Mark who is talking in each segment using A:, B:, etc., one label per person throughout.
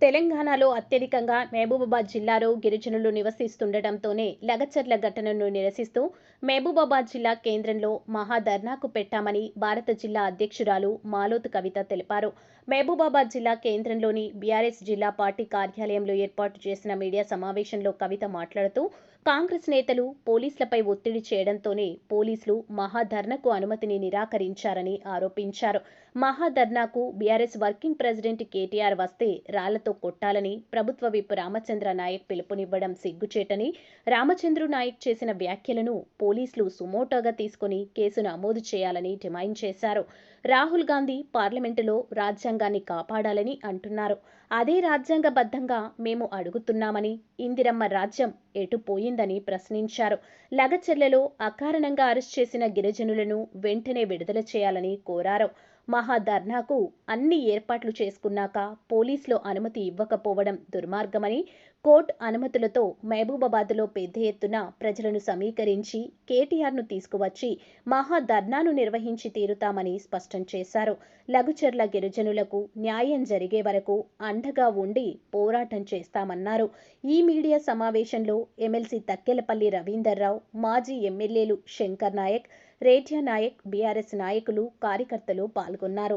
A: తెలంగాణలో అత్యధికంగా మహబూబాబాద్ జిల్లాలో గిరిజనులు నివసిస్తుండటంతోనే లగచర్ల ఘటనను నిరసిస్తూ మహబూబాబాద్ జిల్లా కేంద్రంలో మహాధర్నాకు పెట్టామని భారత జిల్లా అధ్యక్షురాలు మాలోత్ కవిత తెలిపారు. మహబూబాబాద్ జిల్లా కేంద్రంలోని బీఆర్ఎస్ జిల్లా పార్టీ కార్యాలయంలో ఏర్పాటు చేసిన మీడియా సమావేశంలో కవిత మాట్లాడుతూ కాంగ్రెస్ నేతలు పోలీసులపై ఒత్తిడి చేయడంతోనే పోలీసులు మహాధర్నకు అనుమతిని నిరాకరించారని ఆరోపించారు. మహాధర్నాకు బీఆర్ఎస్ వర్కింగ్ ప్రెసిడెంట్ కేటీఆర్ వస్తే రాళ్ళతో కొట్టాలని ప్రభుత్వ విప్ రామచంద్ర నాయక్ పిలుపునివ్వడం సిగ్గుచేటని రామచంద్రు నాయక్ చేసిన వ్యాఖ్యలను పోలీసులు సుమోటోగా తీసుకుని కేసు నమోదు చేయాలని డిమాండ్ చేశారు. రాహుల్ గాంధీ పార్లమెంటులో రాజ్యాంగాన్ని కాపాడాలని అంటున్నారు. అదే రాజ్యాంగబద్ధంగా మేము అడుగుతున్నామని ఇందిరమ్మ రాజ్యం ఎటు పోయిందని ప్రశ్నించారు. లగచెర్లలో అకారణంగా అరెస్ట్ చేసిన గిరిజనులను వెంటనే విడుదల చేయాలని కోరారు. మహాధర్నాకు అన్ని ఏర్పాట్లు చేసుకున్నాక పోలీసులు అనుమతి ఇవ్వకపోవడం దుర్మార్గమని కోర్టు అనుమతులతో మహబూబాబాద్లో పెద్ద ఎత్తున ప్రజలను సమీకరించి కేటీఆర్ను తీసుకువచ్చి మహాధర్నాను నిర్వహించి తీరుతామని స్పష్టం చేశారు. లఘుచర్ల గిరిజనులకు న్యాయం జరిగే వరకు అండగా ఉండి పోరాటం చేస్తామన్నారు. ఈ మీడియా సమావేశంలో ఎమ్మెల్సీ తక్కెలపల్లి రవీందర్రావు మాజీ ఎమ్మెల్యేలు శంకర్ నాయక్ రేట్యా నాయక్ బీఆర్ఎస్ నాయకులు కార్యకర్తలు పాల్గొన్నారు.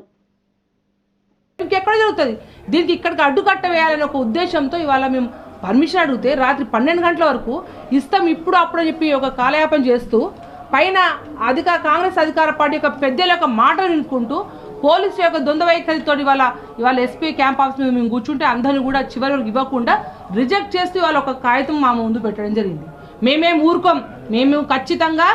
B: ఇంకెక్కడ జరుగుతుంది? దీనికి ఇక్కడికి అడ్డుకట్ట వేయాలనే ఒక ఉద్దేశంతో ఇవాళ మేము పర్మిషన్ అడిగితే రాత్రి పన్నెండు గంటల వరకు ఇస్తాం ఇప్పుడు అప్పుడు చెప్పి ఒక కాలయాపన చేస్తూ పైన అధిక కాంగ్రెస్ అధికార పార్టీ యొక్క పెద్దల యొక్క మాటలు నిలుపుకుంటూ పోలీసు యొక్క ద్వంద్వ వైఖరితో ఇవాళ ఇవాళ ఎస్పీ క్యాంప్ ఆఫీస్ మీద మేము కూర్చుంటే అందరిని కూడా చివరి వరకు ఇవ్వకుండా రిజెక్ట్ చేస్తూ ఇవాళ ఒక కాగితం మా ముందు పెట్టడం జరిగింది. మేమేం ఊరుకోం. మేము ఖచ్చితంగా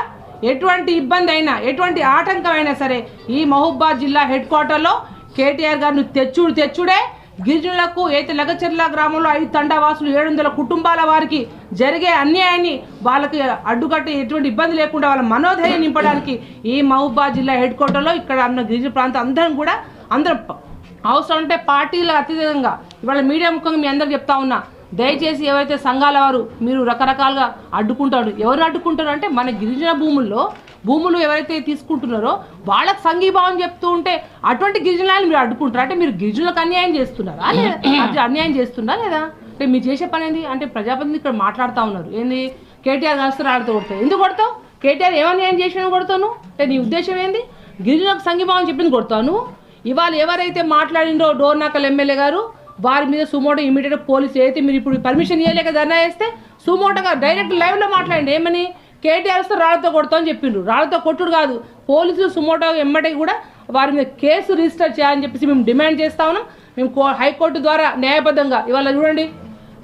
B: ఎటువంటి ఇబ్బంది అయినా ఎటువంటి ఆటంకం అయినా సరే ఈ మహబూబాద్ జిల్లా హెడ్ క్వార్టర్లో కేటీఆర్ గారిని తెచ్చుడు తెచ్చుడే గిరిజనులకు అయితే లగచెర్ల గ్రామంలో ఐదు తండావాసులు ఏడు వందల కుటుంబాల వారికి జరిగే అన్యాయాన్ని వాళ్ళకి అడ్డుకట్టి ఎటువంటి ఇబ్బంది లేకుండా వాళ్ళ మనోధైర్యం నింపడానికి ఈ మహబూబాద్ జిల్లా హెడ్ క్వార్టర్లో ఇక్కడ ఉన్న గిరిజన ప్రాంతం అందరం కూడా అందరం అవసరం అంటే పార్టీల అతీతంగా ఇవాళ మీడియా ముఖంగా మీ అందరికి చెప్తా ఉన్నా. దయచేసి ఎవరైతే సంఘాల వారు మీరు రకరకాలుగా అడ్డుకుంటారు ఎవరు అడ్డుకుంటారు అంటే మన గిరిజన భూముల్లో భూములు ఎవరైతే తీసుకుంటున్నారో వాళ్ళకి సంఘీభావం చెప్తూ ఉంటే అటువంటి గిరిజనాలను మీరు అడ్డుకుంటారు? అంటే మీరు గిరిజనులకు అన్యాయం చేస్తున్నారా? లేదా అన్యాయం చేస్తున్నారా లేదా? అంటే మీరు చేసే పని ఏంది? అంటే ప్రజాప్రతినిధి ఇక్కడ మాట్లాడుతూ ఉన్నారు. ఏంది? కేటీఆర్ కాస్తారు ఆడుతూ కొడతావు ఎందుకు కొడతావు? కేటీఆర్ ఏమన్యాయం చేసినా కొడతాను అంటే నీ ఉద్దేశం ఏంది? గిరిజనులకు సంఘీభావం చెప్పింది కొడతాను ఇవాళ ఎవరైతే మాట్లాడిండో డోర్నాకల్ ఎమ్మెల్యే గారు వారి మీద సుమోటో ఇమీడియట్ పోలీస్ అయితే మీరు ఇప్పుడు పర్మిషన్ ఇవ్వలేక ధర్నా చేస్తే సుమోటోగా డైరెక్ట్ లైవ్లో మాట్లాడండి. ఏమని? కేటీఆర్ వస్తే రాళ్ళతో కొడతామని చెప్పిండ్రు. రాళ్ళతో కొట్టుడు కాదు. పోలీసులు సుమోటో ఎమ్మటే కూడా వారి మీద కేసు రిజిస్టర్ చేయాలని చెప్పేసి మేము డిమాండ్ చేస్తా ఉన్నాం. మేము కో- హైకోర్టు ద్వారా న్యాయబద్ధంగా ఇవాళ చూడండి.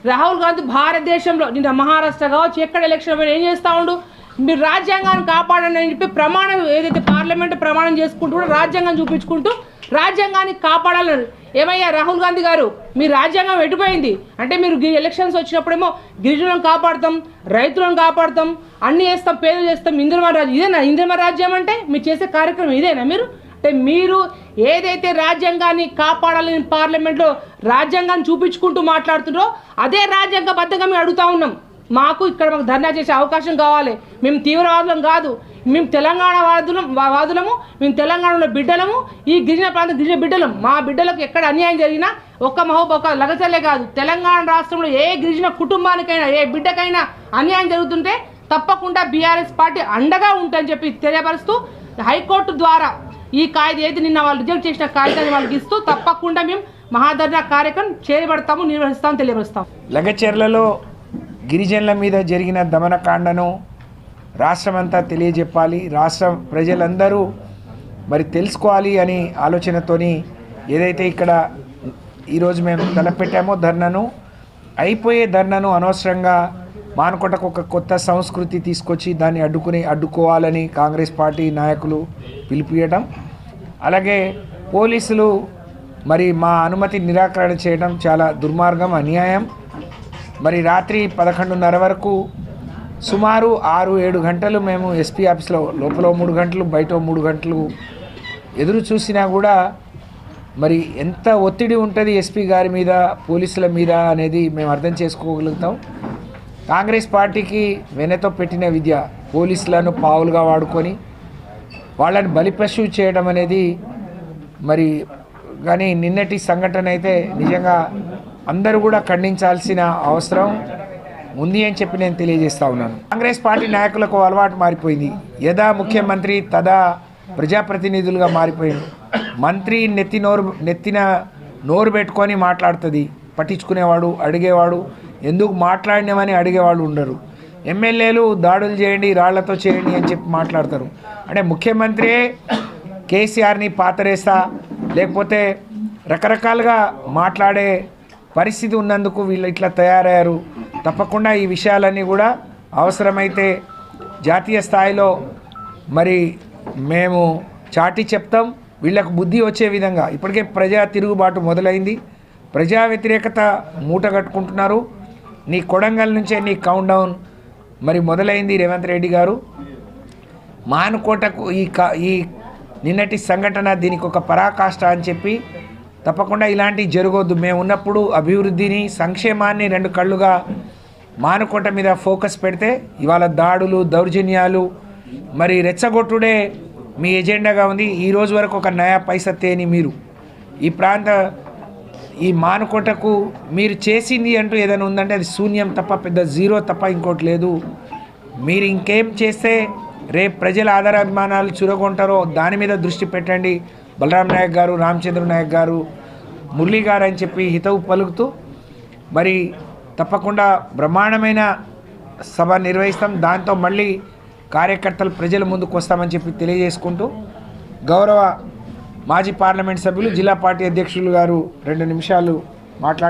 B: రాహుల్ గాంధీ భారతదేశంలో నిన్న మహారాష్ట్ర కావచ్చు ఎక్కడ ఎలక్షన్ అయినా ఏం చేస్తూ ఉండు? మీరు రాజ్యాంగాన్ని కాపాడండి అని చెప్పి ప్రమాణం ఏదైతే పార్లమెంట్ ప్రమాణం చేసుకుంటూ కూడా రాజ్యాంగం చూపించుకుంటూ రాజ్యాంగాన్ని కాపాడాలని ఏమయ్యా రాహుల్ గాంధీ గారు? మీ రాజ్యాంగం ఎటుపోయింది? అంటే మీరు ఎలక్షన్స్ వచ్చినప్పుడేమో గిరిజనులను కాపాడతాం రైతులను కాపాడతాం అన్ని చేస్తాం పేదలు చేస్తాం ఇందిరమ రాజ్యం. ఇదేనా? ఇందిరమ రాజ్యం అంటే మీరు చేసే కార్యక్రమం ఇదేనా మీరు? అంటే మీరు ఏదైతే రాజ్యాంగాన్ని కాపాడాలని పార్లమెంట్లో రాజ్యాంగాన్ని చూపించుకుంటూ మాట్లాడుతున్నారో అదే రాజ్యాంగ బద్దంగా మేము అడుగుతా ఉన్నాం. మాకు ఇక్కడ మాకు ధర్నా చేసే అవకాశం కావాలి. మేము తీవ్రవాదులం కాదు. మేము తెలంగాణ వాదులం వాదులము మేము తెలంగాణలో బిడ్డలము ఈ గిరిజన ప్రాంత గిరిజన బిడ్డలం. మా బిడ్డలకు ఎక్కడ అన్యాయం జరిగినా ఒక్క మహోబొక్క లగచల్లే కాదు. తెలంగాణ రాష్ట్రంలో ఏ గిరిజన కుటుంబానికైనా ఏ బిడ్డకైనా అన్యాయం జరుగుతుంటే తప్పకుండా బీఆర్ఎస్ పార్టీ అండగా ఉంటుందని చెప్పి తెలియపరుస్తూ హైకోర్టు ద్వారా ఈ కాగితం ఏది నిన్న వాళ్ళు రిజెక్ట్ చేసిన కాగితాన్ని వాళ్ళకి ఇస్తూ తప్పకుండా మేము మహాధర్నా కార్యక్రమం చేరబడతాము నిర్వహిస్తాము తెలియపరుస్తాము.
C: లగచెర్లలో గిరిజనుల మీద జరిగిన దమనకాండను రాష్ట్రం అంతా తెలియజెప్పాలి. రాష్ట్ర ప్రజలందరూ మరి తెలుసుకోవాలి అని ఆలోచనతోని ఏదైతే ఇక్కడ ఈరోజు మేము తలపెట్టామో ధర్నను అయిపోయే ధర్నను అనవసరంగా మానుకోటకు ఒక కొత్త సంస్కృతి తీసుకొచ్చి దాన్ని అడ్డుకుని అడ్డుకోవాలని కాంగ్రెస్ పార్టీ నాయకులు పిలిపియటం అలాగే పోలీసులు మరి మా అనుమతి నిరాకరణ చేయడం చాలా దుర్మార్గం అన్యాయం. మరి రాత్రి పదకొండున్నర వరకు సుమారు ఆరు ఏడు గంటలు మేము ఎస్పీ ఆఫీస్లో లోపల మూడు గంటలు బయట మూడు గంటలు ఎదురు చూసినా కూడా మరి ఎంత ఒత్తిడి ఉంటుంది ఎస్పీ గారి మీద పోలీసుల మీద అనేది మేము అర్థం చేసుకోగలుగుతాం. కాంగ్రెస్ పార్టీకి వెనతో పెట్టిన విద్య పోలీసులను పావులుగా వాడుకొని వాళ్ళని బలిపశువు చేయడం అనేది మరి కానీ నిన్నటి సంఘటన అయితే నిజంగా అందరూ కూడా ఖండించాల్సిన అవసరం. ఉంది అని చెప్పి నేను తెలియజేస్తా ఉన్నాను. కాంగ్రెస్ పార్టీ నాయకులకు అలవాటు మారిపోయింది. యథా ముఖ్యమంత్రి తదా ప్రజాప్రతినిధులుగా మారిపోయింది. మంత్రి నెత్తి నోరు నెత్తిన నోరు పెట్టుకొని మాట్లాడుతుంది. పట్టించుకునేవాడు అడిగేవాడు ఎందుకు మాట్లాడినామని అడిగేవాళ్ళు ఉండరు. ఎమ్మెల్యేలు దాడులు చేయండి రాళ్ళతో చేయండి అని చెప్పి మాట్లాడతారు. అంటే ముఖ్యమంత్రియే కేసీఆర్ని పాతరేస్తా లేకపోతే రకరకాలుగా మాట్లాడే పరిస్థితి ఉన్నందుకు వీళ్ళు ఇట్లా తయారయ్యారు. తప్పకుండా ఈ విషయాలన్నీ కూడా అవసరమైతే జాతీయ స్థాయిలో మరి మేము చాటి చెప్తాం. వీళ్ళకు బుద్ధి వచ్చే విధంగా ఇప్పటికే ప్రజా తిరుగుబాటు మొదలైంది. ప్రజా వ్యతిరేకత మూట కట్టుకుంటున్నారు. నీ కొడంగల్ నుంచే నీ కౌంట్ డౌన్ మరి మొదలైంది రేవంత్ రెడ్డి గారు. మానుకోటకు ఈ క ఈ నిన్నటి సంఘటన దీనికి ఒక పరాకాష్ట అని చెప్పి తప్పకుండా ఇలాంటివి జరగొద్దు. మేము ఉన్నప్పుడు అభివృద్ధిని సంక్షేమాన్ని రెండు కళ్ళుగా మానుకోట మీద ఫోకస్ పెడితే ఇవాళ దాడులు దౌర్జన్యాలు మరి రెచ్చగొట్టుడే మీ ఎజెండాగా ఉంది. ఈ రోజు వరకు ఒక నయా పైసా తేని మీరు. ఈ ప్రాంత ఈ మానుకోటకు మీరు చేసింది అంటూ ఏదైనా ఉందంటే అది శూన్యం తప్ప పెద్ద జీరో తప్ప ఇంకోటి లేదు. మీరు ఇంకేం చేస్తే రేపు ప్రజల ఆధారాభిమానాలు చురగొంటారో దాని మీద దృష్టి పెట్టండి. బలరాం నాయక్ గారు రామచంద్ర నాయక్ గారు మురళీ గారు అని చెప్పి హితవు పలుకుతూ మరి తప్పకుండా బ్రహ్మాండమైన సభ నిర్వహిస్తాం. దాంతో మళ్ళీ కార్యకర్తలు ప్రజల ముందుకు వస్తామని చెప్పి తెలియజేసుకుంటూ గౌరవ మాజీ పార్లమెంట్ సభ్యులు జిల్లా పార్టీ అధ్యక్షులు గారు రెండు నిమిషాలు మాట్లాడి